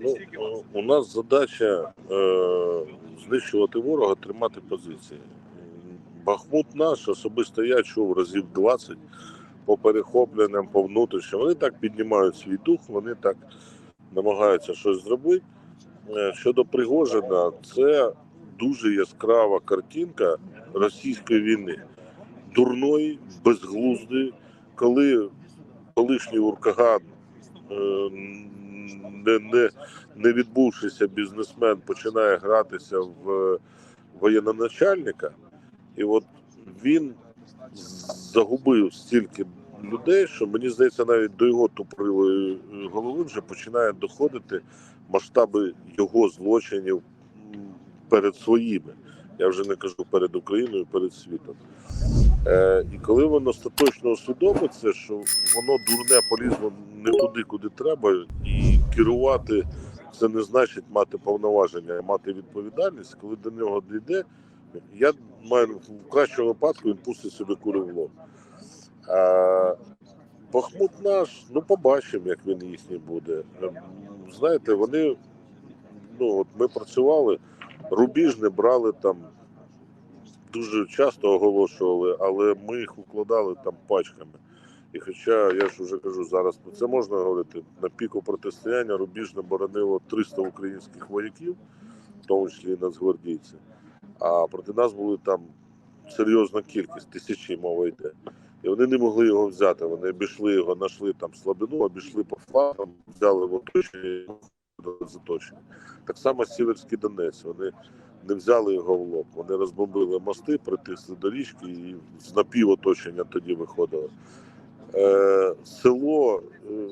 Ну, у нас задача е, знищувати ворога, тримати позиції. Бахмут наш особисто я чув разів 20 по перехопленням, по внутрішнім. Вони так піднімають свій дух, вони так намагаються щось зробити. Е, Щодо Пригожина, це дуже яскрава картинка російської війни. Дурної, безглуздої, коли колишній Уркаган, е, не, не, не відбувшися бізнесмен, починає гратися в воєнноначальника, і от він загубив стільки людей, що мені здається, навіть до його тупорилої е, голови вже починає доходити масштаби його злочинів перед своїми. Я вже не кажу перед Україною, перед світом. Е, і коли воно остаточно усвідомиться, що воно дурне полізло не туди, куди треба, і керувати це не значить мати повноваження, а мати відповідальність, коли до нього дійде, я маю в кращому випадку він пустить собі. А, Бахмут наш, ну побачимо, як він їхній буде. Знаєте, вони, ну от ми працювали, рубіж не брали там дуже часто оголошували, але ми їх укладали там пачками. І хоча я ж вже кажу, зараз про це можна говорити, на піку протистояння рубіж боронило 300 українських вояків, в тому числі нацгвардійці. А проти нас були там серйозна кількість, тисячі мова йде. І вони не могли його взяти. Вони обійшли його, знайшли там слабину, обійшли по флангам, взяли в оточення і виходили з. Так само Сіверський Донець. Вони не взяли його в лоб. Вони розбомбили мости, притисли до річки і з напівоточення тоді виходили. Е, село, е,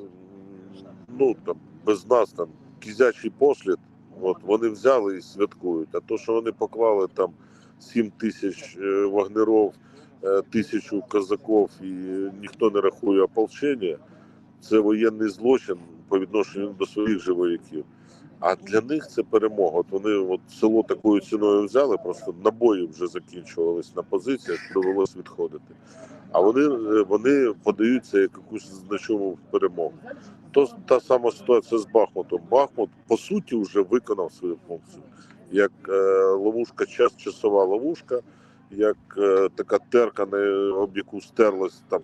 ну там без нас там кізячий послід. От вони взяли і святкують. А то, що вони поклали там 7 тисяч е, вагнеров, е, тисячу козаків і ніхто не рахує ополчення, це воєнний злочин по відношенню до своїх же вояків. А для них це перемога. От вони от село такою ціною взяли, просто набої вже закінчувались на позиціях, довелось відходити. А вони, вони подаються як якусь значну перемогу. То та сама ситуація з Бахмутом. Бахмут по суті вже виконав свою функцію. Як е, ловушка, час часова ловушка, як е, така терка, на об яку стерлась там.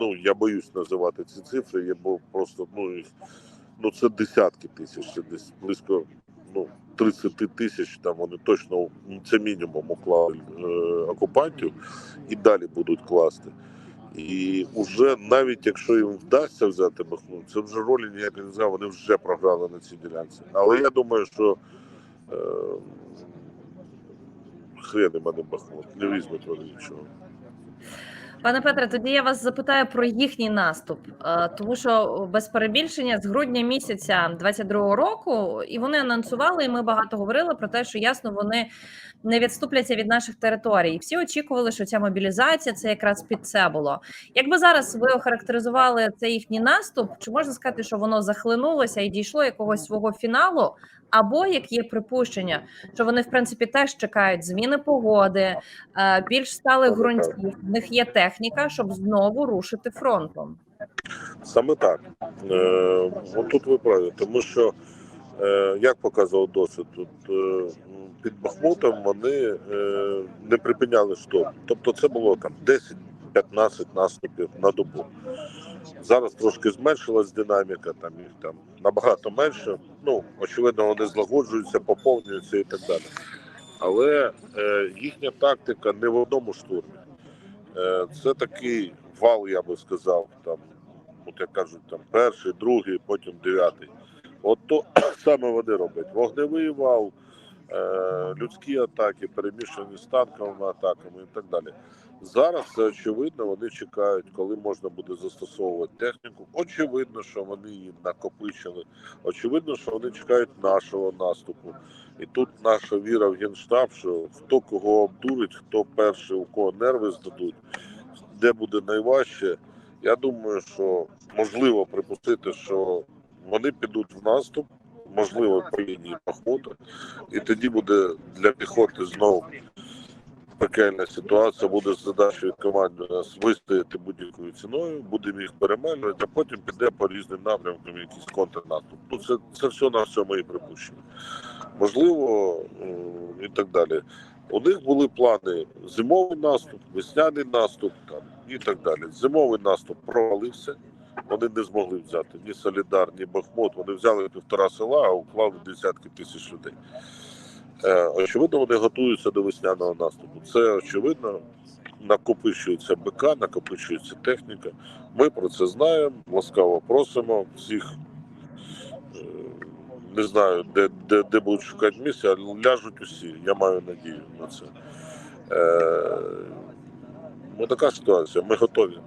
Ну я боюсь називати ці цифри, я бо просто ну їх ну це десятки тисяч, це десь близько ну 30 тисяч. Там вони точно це мінімум уклали е, окупантів і далі будуть класти. І вже навіть якщо їм вдасться взяти Бахмут, це вже ролі ніякої не знаю, вони вже програли на цій ділянці. Але я думаю, що е, хрен мене Бахмут, не візьмуть вони нічого. Пане Петре, тоді я вас запитаю про їхній наступ, Е, тому що без перебільшення з грудня місяця 22-го року, і вони анонсували, і ми багато говорили про те, що ясно вони не відступляться від наших територій. І всі очікували, що ця мобілізація це якраз під це було. Якби зараз ви охарактеризували цей їхній наступ, чи можна сказати, що воно захлинулося і дійшло якогось свого фіналу? Або як є припущення, що вони в принципі теж чекають зміни погоди, е, більш сталих ґрунтів, в них є техніка, щоб знову рушити фронтом. Саме так. Е, от тут ви праві, тому що, е, як показував досвід, тут е, під Бахмутом вони е, не припиняли штурм. Тобто це було там 10-15 наступів на добу. Зараз трошки зменшилась динаміка, там їх там набагато менше. Ну, очевидно, вони злагоджуються, поповнюються і так далі. Але е, їхня тактика не в одному штурмі. Е, це такий вал, я би сказав, там от як кажуть, там перший, другий, потім дев'ятий. От то саме вони роблять. Вогневий вал, е, людські атаки, перемішані з танковими атаками і так далі. Зараз це очевидно, вони чекають, коли можна буде застосовувати техніку. Очевидно, що вони її накопичили. Очевидно, що вони чекають нашого наступу. І тут наша віра в генштаб, що хто кого обдурить, хто перший, у кого нерви здадуть, де буде найважче. Я думаю, що можливо припустити, що вони підуть в наступ, можливо, по лінії Бахмута, і тоді буде для піхоти знову пекельна ситуація, буде задачею команди нас вистояти будь-якою ціною, будемо їх перемелювати, а потім піде по різним напрямкам якийсь контрнаступ. Ну, це, це все на все мої припущення. Можливо, і так далі. У них були плани зимовий наступ, весняний наступ там, і так далі. Зимовий наступ провалився. Вони не змогли взяти ні Солідар, ні Бахмут. Вони взяли півтора села, а уклали десятки тисяч людей. Е, очевидно, вони готуються до весняного наступу. Це очевидно. Накопичується БК, накопичується техніка. Ми про це знаємо. Ласкаво просимо всіх. е, Не знаю, де, де, де будуть шукати місця, але ляжуть усі. Я маю надію на це. Е, ну, така ситуація. Ми готові.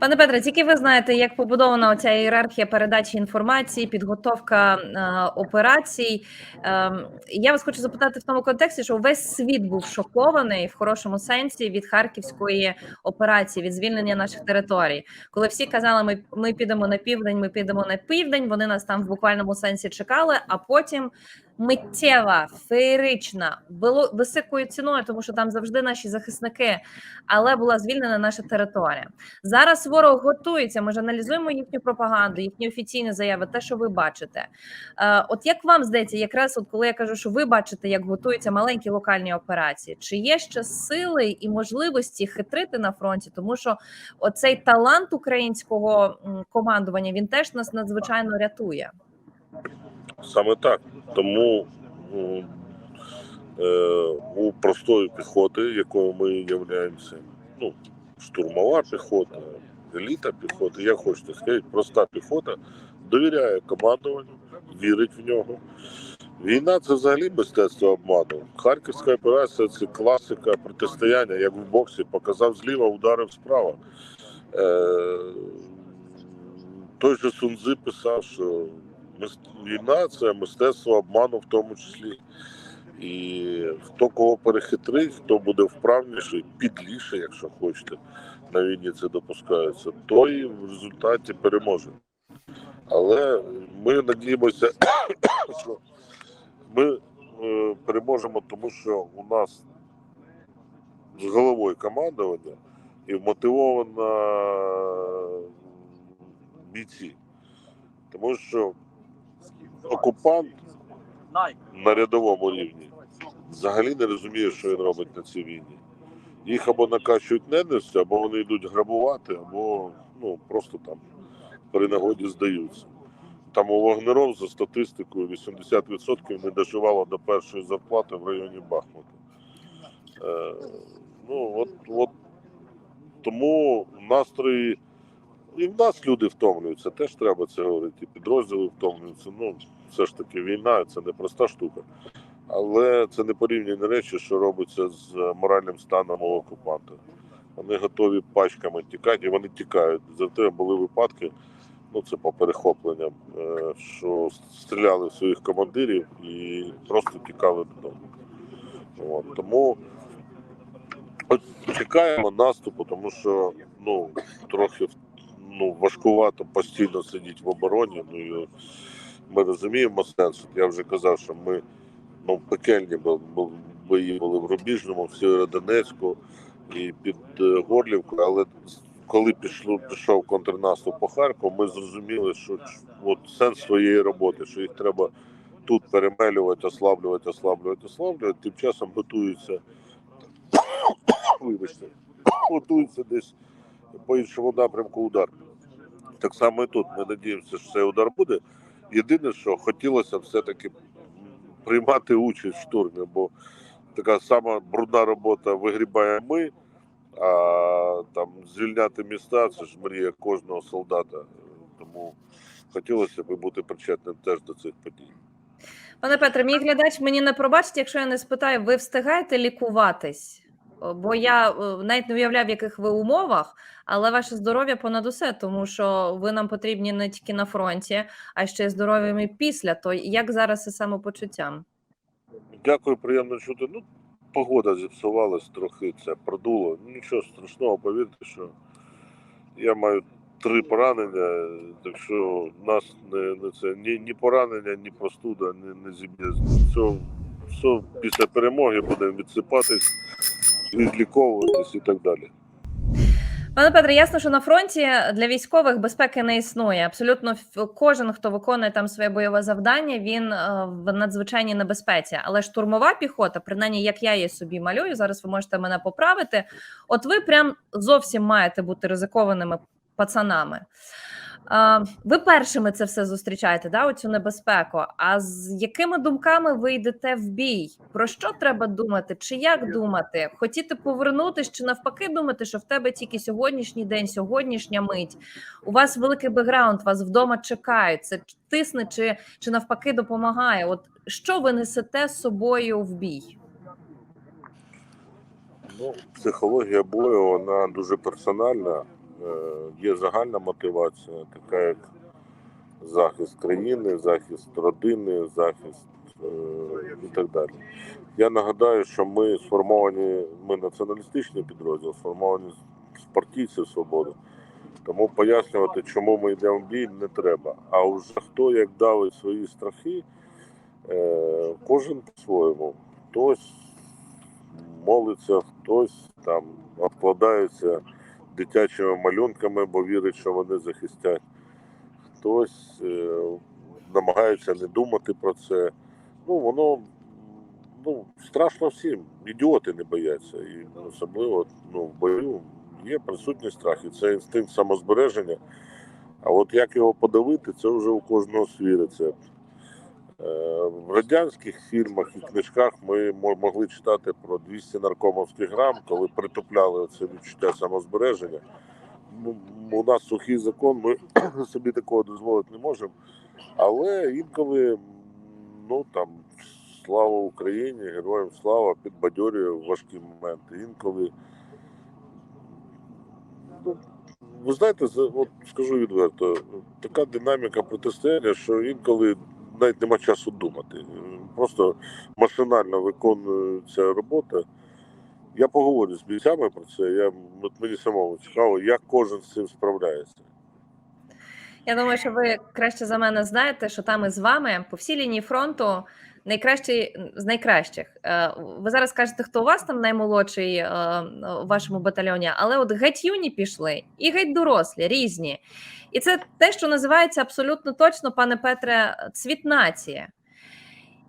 Пане Петре, тільки ви знаєте, як побудована оця ієрархія передачі інформації, підготовка е, операцій. Е, я вас хочу запитати в тому контексті, що весь світ був шокований в хорошому сенсі від харківської операції, від звільнення наших територій. Коли всі казали, ми, ми підемо на південь, ми підемо на південь. Вони нас там в буквальному сенсі чекали, а потім. Миттєва, феєрична, було високою ціною, тому що там завжди наші захисники, але була звільнена наша територія. Зараз ворог готується. Ми ж аналізуємо їхню пропаганду, їхні офіційні заяви, те, що ви бачите. Е, от як вам здається, якраз от коли я кажу, що ви бачите, як готуються маленькі локальні операції, чи є ще сили і можливості хитрити на фронті? Тому що оцей талант українського командування він теж нас надзвичайно рятує. Саме так. Тому е, у простої піхоти, якою ми являємося, ну, штурмова піхота, еліта піхоти, як хочете сказати, проста піхота довіряє командуванню, вірить в нього. Війна це взагалі мистецтво обману. Харківська операція це класика протистояння, як в боксі, показав зліва, ударив справа. Е, той же Сунзи писав, що війна це мистецтво обману в тому числі. І хто кого перехитрить, хто буде вправніший, підліше, якщо хочете, на війні це допускається, той в результаті переможе. Але ми надіємося, що ми е, переможемо, тому що у нас з головою командування і вмотивовано бійці. Тому що окупант на рядовому рівні взагалі не розуміє, що він робить на цій війні. Їх або накачують ненавистю, або вони йдуть грабувати, або ну, просто там при нагоді здаються. Там у Вагнеров за статистикою 80% не доживало до першої зарплати в районі Бахмута. Е, ну, от, от тому настрої. І в нас люди втомлюються, теж треба це говорити. Підрозділи втомлюються. Ну, все ж таки, війна це не проста штука. Але це не порівняні речі, що робиться з моральним станом у окупанта. Вони готові пачками тікати, і вони тікають. Зате були випадки, ну це по перехопленням, е, що стріляли в своїх командирів і просто тікали додому. От. Тому чекаємо наступу, тому що ну, трохи ну, важкувато постійно сидіти в обороні. Ну, і ми розуміємо сенс. Я вже казав, що ми ну, пекельні бо- бо- бої були в Рубіжному, в Сєвєродонецьку і під е, Горлівкою, але коли пішло, пішов контрнаступ по Харкову, ми зрозуміли, що от сенс своєї роботи, що їх треба тут перемелювати, ослаблювати, ослаблювати, ослаблювати. Тим часом готуються, вибачте, готуються десь по іншому напрямку удар. Так само і тут. Ми надіємося, що цей удар буде. Єдине, що хотілося все-таки приймати участь в штурмі, бо така сама брудна робота вигрібає ми, а там звільняти міста це ж мрія кожного солдата. Тому хотілося б бути причетним теж до цих подій. Пане Петре, мій глядач мені не пробачить, якщо я не спитаю, ви встигаєте лікуватись? О, Бо я е, навіть не уявляв, в яких ви умовах, але ваше здоров'я понад усе, тому що ви нам потрібні не тільки на фронті, а ще й здоров'ям і після. То як зараз із самопочуттям? Дякую, приємно чути. Ну, погода зіпсувалась трохи, це продуло. Нічого страшного, повірте, що я маю три поранення, так що нас не, не це ні, ні поранення, ні простуда, ні, не зіб'є. Все, все після перемоги будемо відсипатись, відліковуватись і так далі. Пане Петре, ясно, що на фронті для військових безпеки не існує. Абсолютно кожен, хто виконує там своє бойове завдання, він е, в надзвичайній небезпеці. Але штурмова піхота, принаймні, як я її собі малюю, зараз ви можете мене поправити. От ви прям зовсім маєте бути ризикованими пацанами. Е, Ви першими це все зустрічаєте, да, оцю небезпеку. А з якими думками ви йдете в бій? Про що треба думати? Чи як думати? Хотіти повернутись, чи навпаки думати, що в тебе тільки сьогоднішній день, сьогоднішня мить? У вас великий бекграунд, вас вдома чекають. Це тисне чи, чи навпаки допомагає? От що ви несете з собою в бій? Ну, психологія бою вона дуже персональна. Е, Є загальна мотивація, така як захист країни, захист родини, захист е, і так далі. Я нагадаю, що ми сформовані, ми націоналістичний підрозділ, сформовані з партійців свободи. Тому пояснювати, чому ми йдемо в бій, не треба. А вже хто як давить свої страхи, е, кожен по-своєму. Хтось молиться, хтось там обкладається дитячими малюнками, бо вірить, що вони захистять. Хтось е, намагається не думати про це. Ну, воно ну, страшно всім. Ідіоти не бояться. І особливо ну, в бою є присутній страх, і це інстинкт самозбереження. А от як його подавити, це вже у кожного свій рецепт. Е, В радянських фільмах і книжках ми могли читати про 200 наркомовських грам, коли притупляли це відчуття самозбереження. Ну, У нас сухий закон, ми собі такого дозволити не можемо. Але інколи, ну там, слава Україні, героям слава, підбадьорює важкі моменти. Інколи. Ну, ви знаєте, от скажу відверто, така динаміка протистояння, що інколи навіть нема часу думати. Просто машинально виконується робота. Я поговорю з бійцями про це. Я, мені самому цікаво, як кожен з цим справляється. Я думаю, що ви краще за мене знаєте, що там із вами по всій лінії фронту найкращий з найкращих. Е, Ви зараз кажете, хто у вас там наймолодший е, у вашому батальйоні, але от геть юні пішли і геть дорослі, різні. І це те, що називається абсолютно точно, пане Петре, цвіт нації.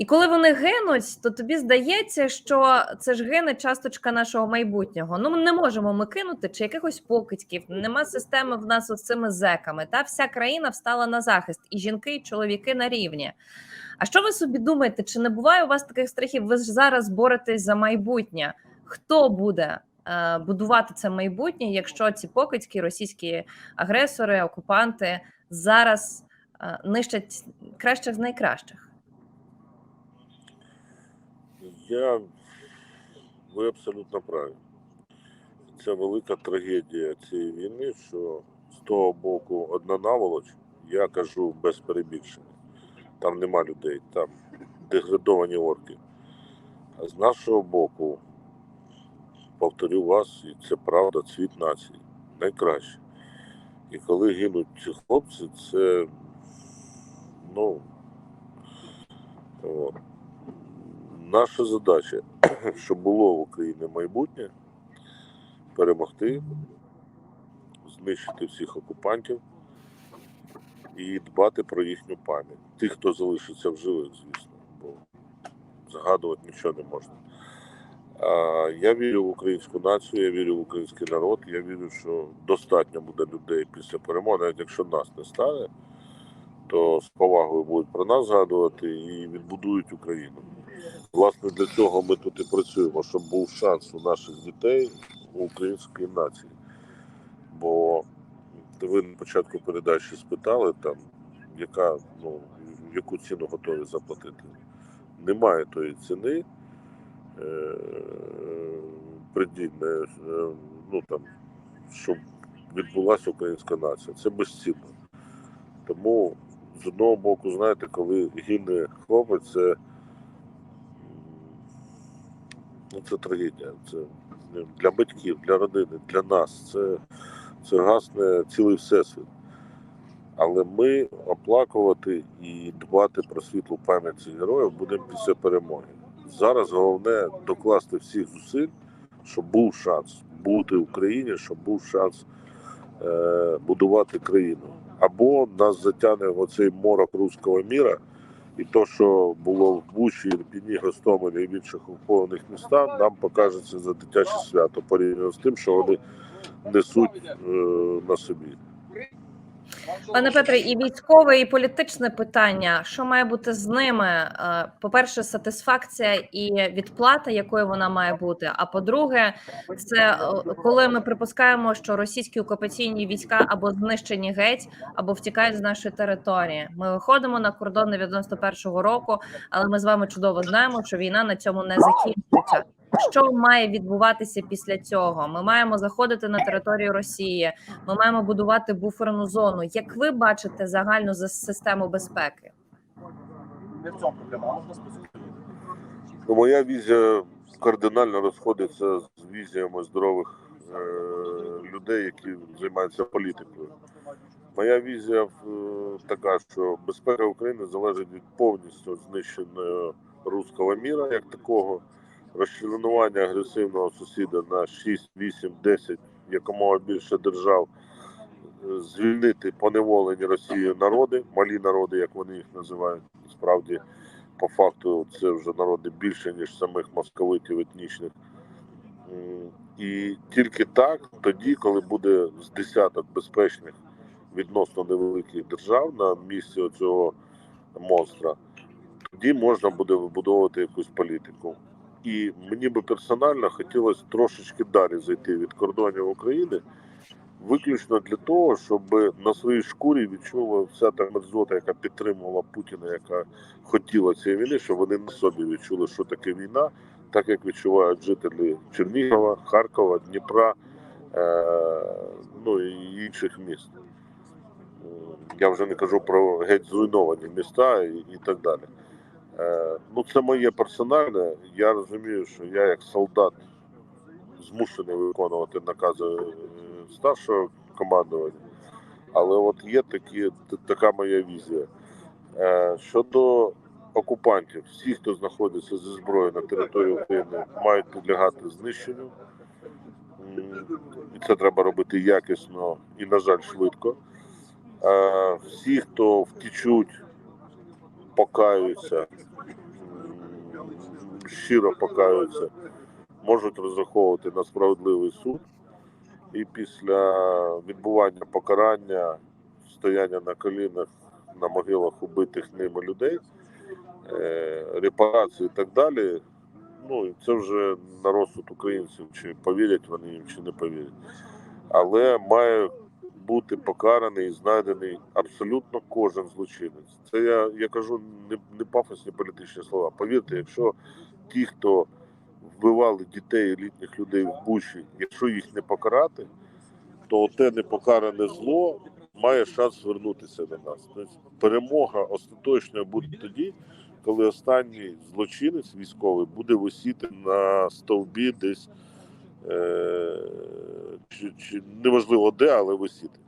І коли вони гинуть, то тобі здається, що це ж гине часточка нашого майбутнього. Ну не можемо ми кинути чи якихось покидьків. Нема системи в нас з цими зеками. Та вся країна встала на захист, і жінки, і чоловіки на рівні. А що ви собі думаєте? Чи не буває у вас таких страхів? Ви ж зараз боретесь за майбутнє. Хто буде е, будувати це майбутнє, якщо ці покидьки, російські агресори, окупанти зараз е, нищать кращих з найкращих? Я ви абсолютно праві. Це велика трагедія цієї війни, що з того боку одна наволоч, я кажу без перебільшення. Там нема людей, там деградовані орки. А з нашого боку, повторю вас, і це правда, цвіт нації. Найкраще. І коли гинуть ці хлопці, це ну. От. Наша задача, щоб було в Україні майбутнє, перемогти, знищити всіх окупантів і дбати про їхню пам'ять. Тих, хто залишиться в живих, звісно, бо згадувати нічого не можна. Я вірю в українську націю, я вірю в український народ, я вірю, що достатньо буде людей після перемоги, навіть якщо нас не стане, то з повагою будуть про нас згадувати і відбудують Україну. Власне, для цього ми тут і працюємо, щоб був шанс у наших дітей, у української нації. Бо ви на початку передачі спитали, там, яка, ну, яку ціну готові заплатити. Немає тої ціни е, е, ну, там, щоб відбулася українська нація. Це безцінно. Тому з одного боку, знаєте, коли гине хлопець, це ну, це трагедія. Це для батьків, для родини, для нас. Це, це гасне цілий всесвіт. Але ми оплакувати і дбати про світлу пам'ять героїв будемо після перемоги. Зараз головне докласти всіх зусиль щоб був шанс бути в Україні, щоб був шанс е, будувати країну. Або нас затягне в оцей морок руського міра, і то, що було в Бучі, Ірпіні, Гостомелі і в інших окупованих містах, нам покажеться за дитяче свято порівняно з тим, що вони несуть е, на собі. Пане Петре, і військове, і політичне питання. Що має бути з ними? Е, По-перше, сатисфакція і відплата, якою вона має бути. А по-друге, це е, коли ми припускаємо, що російські окупаційні війська або знищені геть, або втікають з нашої території. Ми виходимо на кордон 91-го року, але ми з вами чудово знаємо, що війна на цьому не закінчується. Що має відбуватися після цього? Ми маємо заходити на територію Росії. Ми маємо будувати буферну зону. Як ви бачите загальну за- систему безпеки? Не в цьому проблема, можна специфіку. Ну, моя візія кардинально розходиться з візіями здорових е, людей, які займаються політикою. Моя візія е, така, що безпека України залежить від повністю знищеного руського міра, як такого, розчленування агресивного сусіда на 6, 8, 10, якомога більше держав, звільнити поневолені Росією народи, малі народи, як вони їх називають, справді по факту це вже народи більше, ніж самих московитів етнічних. І тільки так, тоді, коли буде з десяток безпечних відносно невеликих держав на місці цього монстра, тоді можна буде вибудовувати якусь політику. І мені би персонально хотілося трошечки далі зайти від кордонів України, виключно для того, щоб на своїй шкурі відчула вся та мерзота, яка підтримувала Путіна, яка хотіла цієї війни, щоб вони на собі відчули, що таке війна, так як відчувають жителі Чернігова, Харкова, Дніпра, е- ну і інших міст. Е, Я вже не кажу про геть зруйновані міста і, і так далі. Е, ну, це моє персональне. Я розумію, що я як солдат змушений виконувати накази е, старшого командування. Але от є такі, така моя візія. Е, Щодо окупантів, всі, хто знаходиться зі зброєю на території України, мають підлягати знищенню. І це треба робити якісно і, на жаль, швидко. Всі, хто втічуть, покаються, щиро покаються, можуть розраховувати на справедливий суд. І після відбування покарання, стояння на колінах на могилах убитих ними людей, е, репарації і так далі. Ну, це вже на розсуд українців, чи повірять вони їм, чи не повірять. Але має бути покараний і знайдений абсолютно кожен злочинець. Це я, я кажу не, не пафосні політичні слова. Повірте, якщо ті, хто вбивали дітей літніх людей в Бучі, якщо їх не покарати, то те непокаране зло має шанс звернутися до нас. Тобто перемога остаточною буде тоді, коли останній злочинець військовий буде висіти на стовбі десь е, чи, чи неважливо де, але висіти.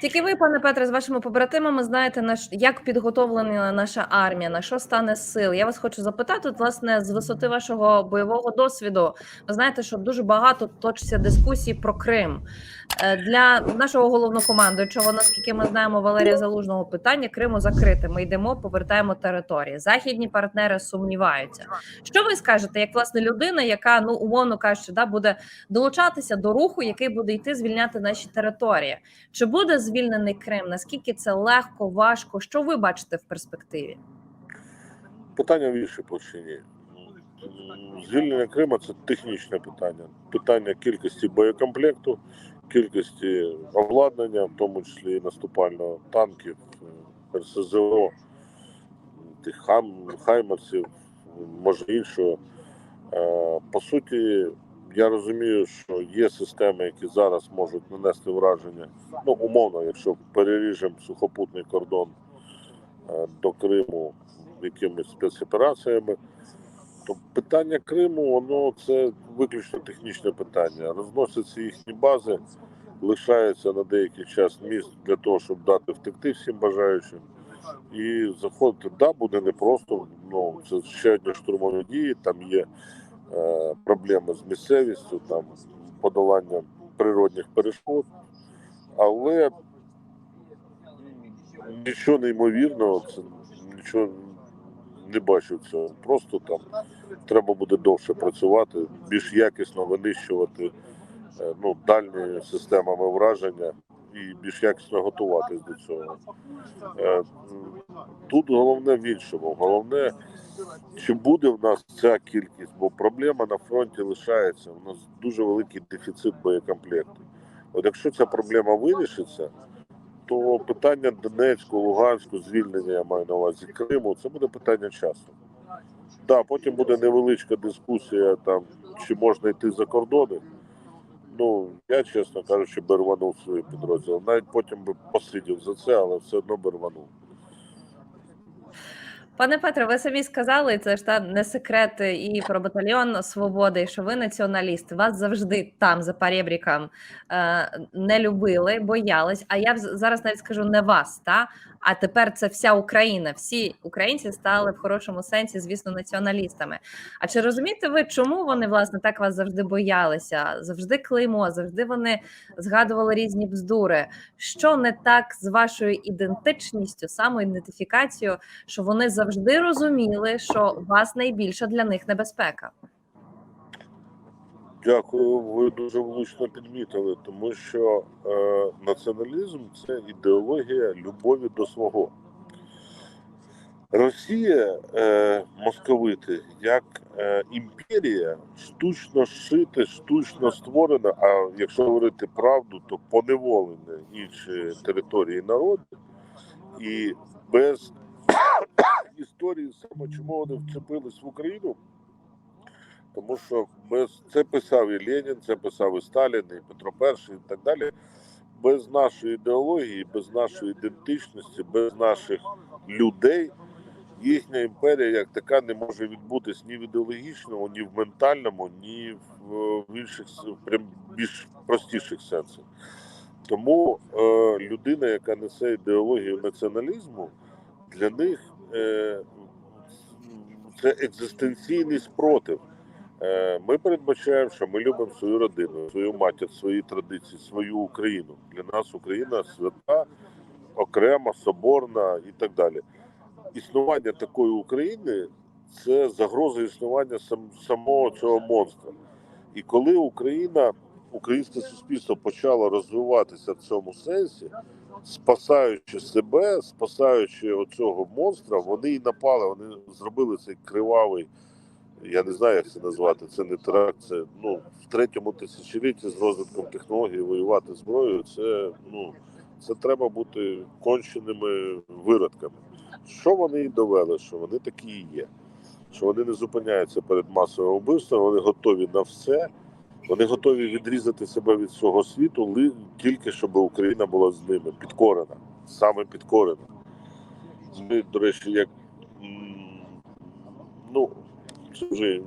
Тільки ви, пане Петре, з вашими побратимами знаєте, на ш- як підготовлена наша армія, на що стане сил. Я вас хочу запитати, власне, з висоти вашого бойового досвіду. Ви знаєте, що дуже багато точиться дискусій про Крим. Е, Для нашого головнокомандуючого, наскільки ми знаємо, Валерія Залужного питання Криму закрите. Ми йдемо, повертаємо території. Західні партнери сумніваються. Що ви скажете, як власне людина, яка ну умовно кажучи, да буде долучатися до руху, який буде йти звільняти наші території? Чи буде звільнений Крим? Наскільки це легко, важко? Що ви бачите в перспективі? Питання в іншій площині. Звільнення Криму це технічне питання. Питання кількості боєкомплекту, кількості обладнання, в тому числі і наступального танків, РСЗО, тих хаймерсів, може іншого. Е, По суті, я розумію, що є системи, які зараз можуть нанести враження. Ну, умовно, якщо переріжемо сухопутний кордон е, до Криму якимись спецопераціями, то питання Криму, воно це виключно технічне питання. Розносяться їхні бази, лишається на деякий час міст для того, щоб дати втекти всім бажаючим. І заходити, да, буде непросто. Ну, це ще одні штурмові дії, там є проблеми з місцевістю, там подоланням природних перешкод, але нічого неймовірного, це нічого не бачу цього. Просто там треба буде довше працювати, більш якісно винищувати е, ну, дальні системами враження і більш якісно готуватись до цього. Е, Тут головне в іншому. Головне, чи буде в нас ця кількість, бо проблема на фронті лишається. У нас дуже великий дефіцит боєкомплекту. От якщо ця проблема вирішиться, то питання Донецьку, Луганську, звільнення я маю на увазі Криму, це буде питання часу. Да, потім буде невеличка дискусія, там, чи можна йти за кордони. Ну, я, чесно кажучи, би рванув свої підрозділи. Навіть потім би посидів за це, але все одно би рванув. Пане Петре, ви самі сказали, це ж та не секрет і про батальйон свободи, що ви націоналіст. Вас завжди там за парєбріком е, не любили, боялись. А я зараз навіть скажу не вас, та а тепер це вся Україна. Всі українці стали в хорошому сенсі, звісно, націоналістами. А чи розумієте ви, чому вони власне так вас завжди боялися? Завжди клеймо, завжди вони згадували різні бздури. Що не так з вашою ідентичністю, самоідентифікацією, що вони завжди розуміли, що вас найбільша для них небезпека. Дякую, ви дуже влучно підмітили, тому що е, націоналізм це ідеологія любові до свого. Росія, е, московити, як е, імперія, штучно шита, штучно створена, а якщо говорити правду, то поневолені інші території народи, і без історії саме чому вони вчепились в Україну, тому що без це писав і Ленін, це писав і Сталін, і Петро І, і так далі. Без нашої ідеології, без нашої ідентичності, без наших людей їхня імперія як така не може відбутись ні в ідеологічному, ні в ментальному, ні в, інших прям більш простіших сенсах. Тому е, людина, яка несе ідеологію націоналізму, для них е, це екзистенційний спротив. Е, Ми передбачаємо, що ми любимо свою родину, свою матір, свої традиції, свою Україну. Для нас Україна свята, окрема, соборна і так далі. Існування такої України це загроза існування сам, самого цього монстра. І коли Україна, українське суспільство почало розвиватися в цьому сенсі, спасаючи себе, спасаючи оцього монстра, вони і напали, вони зробили цей кривавий я не знаю, як це назвати. Це не теракт, це ну в третьому тисячолітті з розвитком технології воювати зброєю. Це ну це треба бути конченими виродками. Що вони і довели? Що вони такі і є. Що вони не зупиняються перед масовим вбивством, вони готові на все. Вони готові відрізати себе від свого світу тільки щоб Україна була з ними підкорена, саме підкорена. Ми, до речі, як ну це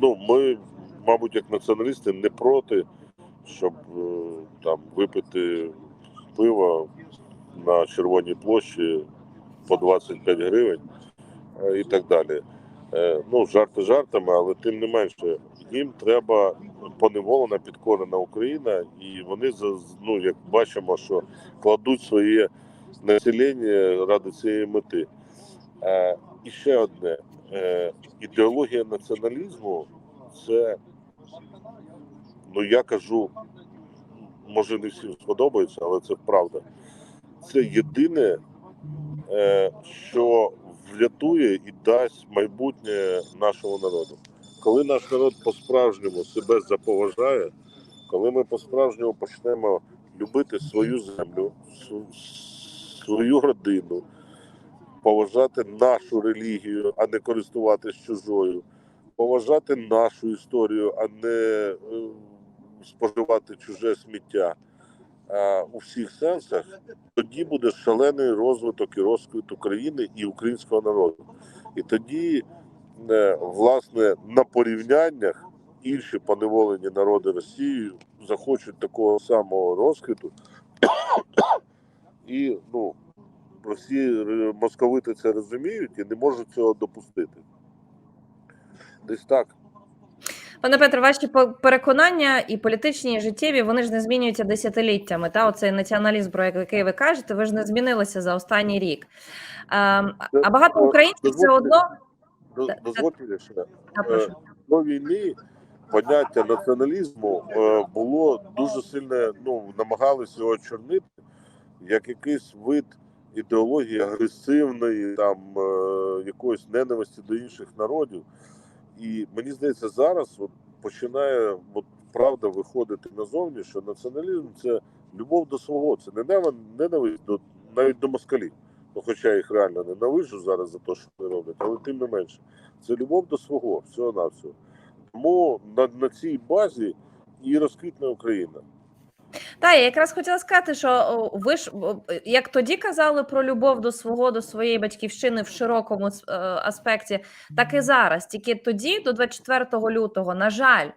ну ми, мабуть, як націоналісти, не проти, щоб е, там випити пиво на Червоній площі по 25 гривень е, і так далі. Е, Ну, жарти жартами, але тим не менше, їм треба поневолена, підкорена Україна, і вони ну, як бачимо, що кладуть своє населення ради цієї мети. І ще одне е, ідеологія націоналізму це, ну я кажу, може не всім сподобається, але це правда. Це єдине, е, що врятує і дасть майбутнє нашому народу. Коли наш народ по-справжньому себе заповажає, коли ми по-справжньому почнемо любити свою землю, свою родину, поважати нашу релігію, а не користуватись чужою, поважати нашу історію, а не е, споживати чуже сміття у всіх сенсах, тоді буде шалений розвиток і розквіт України і українського народу. І тоді, е, власне, на порівняннях інші поневолені народи Росії захочуть такого самого розквіту. І ну, Росії р- московити це розуміють і не можуть цього допустити. Десь так. Пане Петре, ваші переконання і політичні, і життєві, вони ж не змінюються десятиліттями. Та оцей націоналізм, про який ви кажете, ви ж не змінилися за останній рік. Ем, А багато українців все одно Дозвольте ще. До війни поняття націоналізму е, було дуже сильне, ну, намагалися його чорнити як якийсь вид ідеології агресивної, там е, якоїсь ненависті до інших народів. І мені здається, зараз от починає от, правда виходити назовні, що націоналізм це любов до свого, це не ненависть до навіть до москалів. Ну, хоча їх реально ненавиджу зараз за те, що вони роблять, але тим не менше, це любов до свого, всього навсього. Тому на, на цій базі і розквітне Україна. Та я якраз хотіла сказати, що ви ж як тоді казали про любов до свого, до своєї батьківщини в широкому е, аспекті, так і зараз. Тільки тоді, до 24 лютого, на жаль,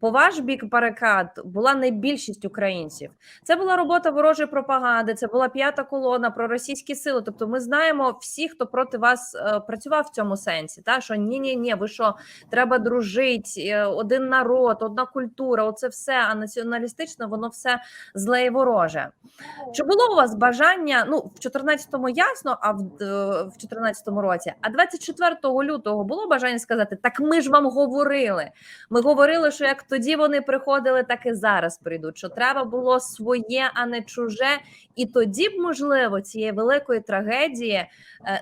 по ваш бік барикад була не більшість українців. Це була робота ворожої пропаганди, це була п'ята колона про російські сили. Тобто, ми знаємо всі, хто проти вас е, працював в цьому сенсі. Та що ні, ні, ні, ви що треба дружити, один народ, одна культура, оце все. А націоналістично воно все зле і вороже. Чи було у вас бажання? Ну в 14-му ясно, а в, е, в 14-му році, а 24 лютого було бажання сказати: так ми ж вам говорили. Ми говорили, що як тоді вони приходили, так і зараз прийдуть. Що треба було своє, а не чуже. І тоді б, можливо, цієї великої трагедії е,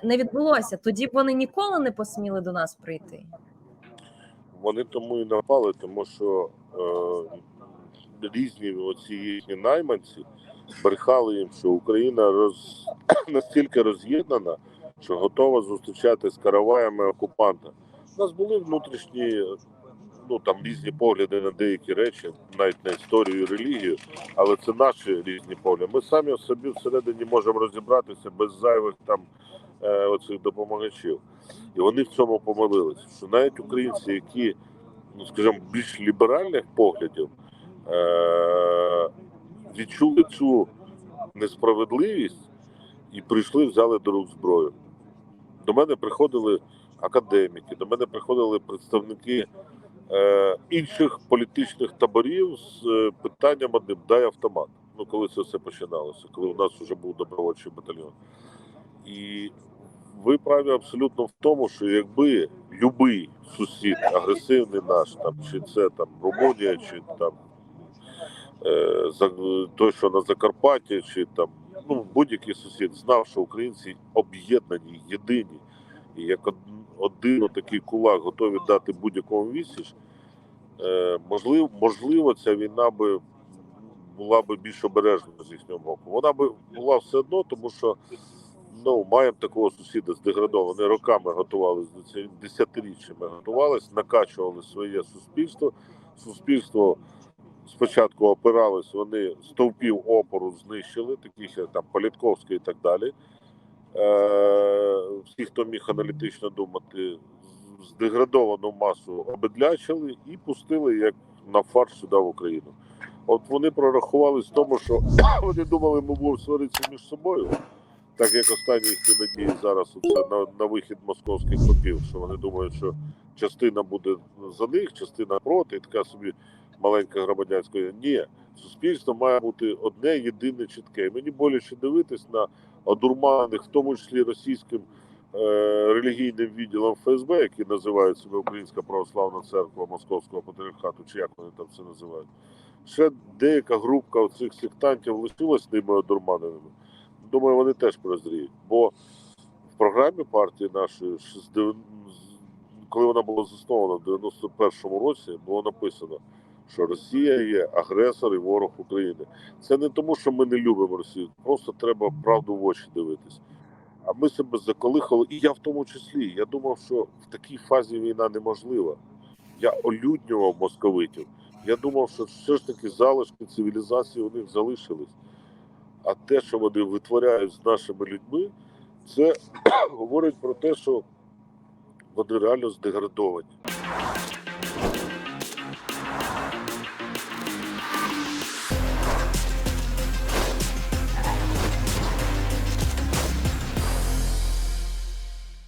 не відбулося. Тоді б вони ніколи не посміли до нас прийти. Вони тому і напали, тому що е, різні оці їхні найманці брехали їм, що Україна роз, настільки роз'єднана, що готова зустрічати з караваями окупанта. У нас були внутрішні ну там різні погляди на деякі речі, навіть на історію і релігію, але це наші різні погляди. Ми самі собі всередині можемо розібратися без зайвих там е, оцих допомагачів. І вони в цьому помилилися. Що навіть українці, які, ну скажімо, більш ліберальних поглядів, е- відчули цю несправедливість і прийшли, взяли до рук зброю. До мене приходили академіки, до мене приходили представники е- інших політичних таборів з е, питанням дай автомат. Ну, коли це все починалося, коли у нас вже був добровольчий батальйон. І ви праві абсолютно в тому, що якби любий сусід, агресивний наш, там чи це там Румунія, чи там той, що на Закарпатті, чи там ну будь-який сусід знав, що українці об'єднані, єдині, і як один такий кулак готові дати будь-якому відсіч, е, можливо, можливо, ця війна би була би більш обережною з їхнього боку. Вона би була все одно, тому що ну, маємо такого сусіда здеградованого. Вони роками готувалися до цього, десятиріччями готувалися, накачували своє суспільство. Суспільство спочатку опиралось, вони стовпів опору знищили, таких як там Політковський і так далі. Е, всі, хто міг аналітично думати, здеградовану масу обедлячили і пустили як на фарш сюди в Україну. От вони прорахувались в тому, що вони думали, ми будемо сваритися між собою, так як останні їхні надії зараз оце на, на вихід московських попів, що вони думають, що частина буде за них, частина проти, і така собі маленька громадянська. Ні, суспільство має бути одне, єдине, чітке. І мені боляче дивитись на одурманених, в тому числі російським е, релігійним відділом ФСБ, який називають себе Українська православна церква Московського патріархату, чи як вони там це називають. Ще деяка групка цих сектантів лишилась ними одурманеними. Думаю, вони теж прозріють. Бо в програмі партії нашої, коли вона була заснована в 91-му році, було написано, що Росія є агресор і ворог України. Це не тому, що ми не любимо Росію, просто треба правду в очі дивитись. А ми себе заколихали, і я в тому числі. Я думав, що в такій фазі війна неможлива. Я олюднював московитів. Я думав, що все ж таки залишки цивілізації у них залишились. А те, що вони витворяють з нашими людьми, це говорить про те, що вони реально здеградовані.